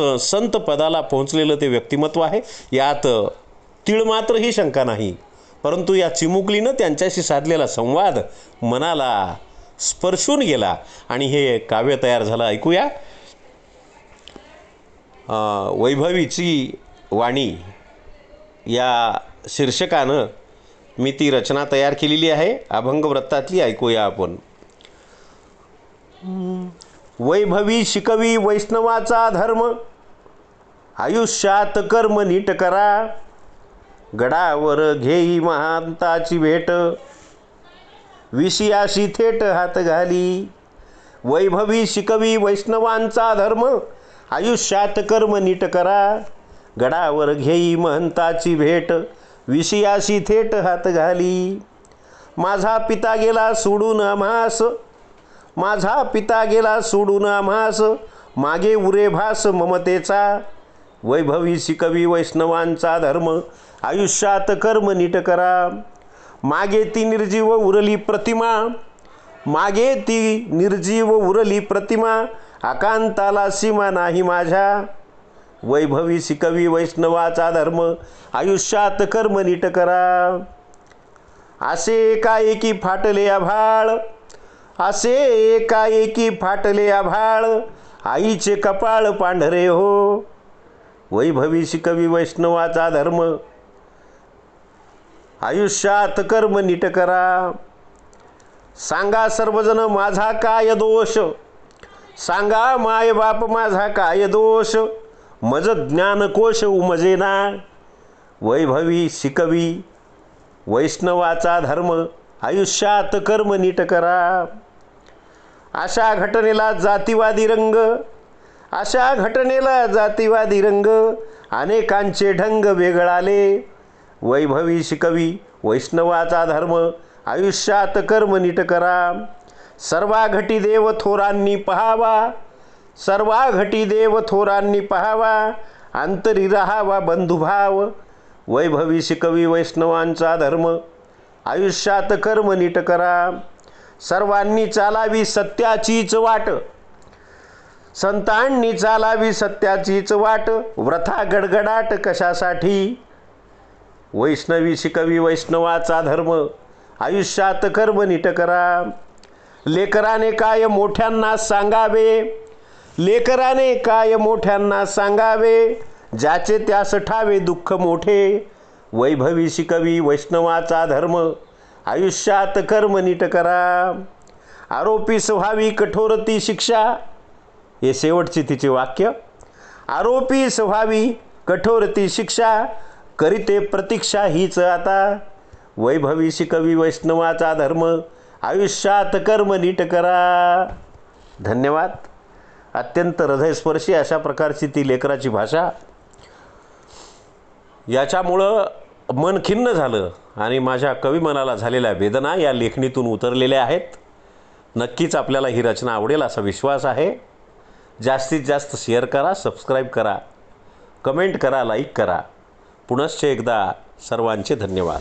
असं संत पदाला पोहोचलेलं ते व्यक्तिमत्व आहे. यात तीळ मात्र ही शंका नाही. परंतु या चिमुकलीनं त्यांच्याशी साधलेला संवाद मनाला स्पर्शून गेला. आणि हे काव्य तयार झालं. ऐकूया. वैभवीची वाणी. या शीर्षकानं मी ती रचना तयार केलेली आहे. अभंग वृत्तातली ऐकूया आपण. वैभवी शिकवी वैष्णवाचा धर्म. आयुष्यात कर्म नीट करा. गडावर घेई महांताची भेट. विषयाशी थेट हात घाली. वैभवी शिकवी वैष्णवांचा धर्म. आयुष्यात कर्म नीट करा. गडावर घेई महंताची भेट. विषयाशी थेट हात घाली. माझा पिता गेला सोडून आम्हास माझा पिता गेला सोडून आम्हास. मागे उरे भास ममतेचा. वैभवी शिकवी वैष्णवांचा धर्म. आयुष्यात कर्म नीट करा. मागे ती निर्जीव उरली प्रतिमा. मागे ती निर्जीव उरली प्रतिमा. आकांताला सीमा नाही माझ्या. वैभवी शिकवी वैष्णवाचा धर्म. आयुष्यात कर्म नीट करा. असे एकाएकी फाटले आभाळ. असे एकाएकी फाटले आभाळ आईचे कपाळ पांढरे हो. वैभवी शिकवी वैष्णवाचा धर्म. आयुष्यात कर्म नीट करा. सांगा सर्वजण माझा काय दोष? सांगा माय बाप माझा काय दोष? मज ज्ञानकोश उमजेना वैभवी शिकवी वैष्णवाचा धर्म. आयुष्यात कर्म नीट करा. अशा घटनेला जातीवादी रंग अशा घटनेला जातीवादी रंग अनेकांचे ढंग वेगळाले वैभवी शिकवी वैष्णवाचा धर्म आयुष्यात कर्म नीट करा. सर्वा घटी देव थोरांनी पहावा सर्वा घटी देव थोरांनी पहावा अंतरी राहावा बंधुभाव. वैभवी शिकवी वैष्णवांचा धर्म आयुष्यात कर्म नीट करा. सर्वांनी चालावी सत्याचीच वाट. संतांनी चालावी सत्याचीच वाट. व्रथा गडगडाट कशासाठी? वैष्णवी शिकवी वैष्णवाचा धर्म. आयुष्यात कर्म नीट करा. लेकराने काय मोठ्यांना सांगावे? लेकराने काय मोठ्यांना सांगावे? ज्याचे त्यास ठावे दुःख मोठे. वैभवी शिकवी वैष्णवाचा धर्म. आयुष्यात कर्म नीट करा. आरोपीस व्हावी कठोर ती शिक्षा. हे शेवटचे तिचे वाक्य. आरोपीस व्हावी कठोर ती शिक्षा. करीते प्रतीक्षा हीच आता. वैभवी शिकवी वैष्णवाचा धर्म. आयुष्यात कर्म नीट करा. धन्यवाद. अत्यंत हृदयस्पर्शी अशा प्रकारची ती लेकराची भाषा. याच्यामुळं मन खिन्न झालं आणि माझ्या कवी मनाला झालेल्या वेदना या लेखणीतून उतरलेल्या आहेत. नक्कीच आपल्याला ही रचना आवडेल असा विश्वास आहे. जास्तीत जास्त शेअर करा सबस्क्राईब करा कमेंट करा लाईक करा. पुनश्च एकदा सर्वांचे धन्यवाद.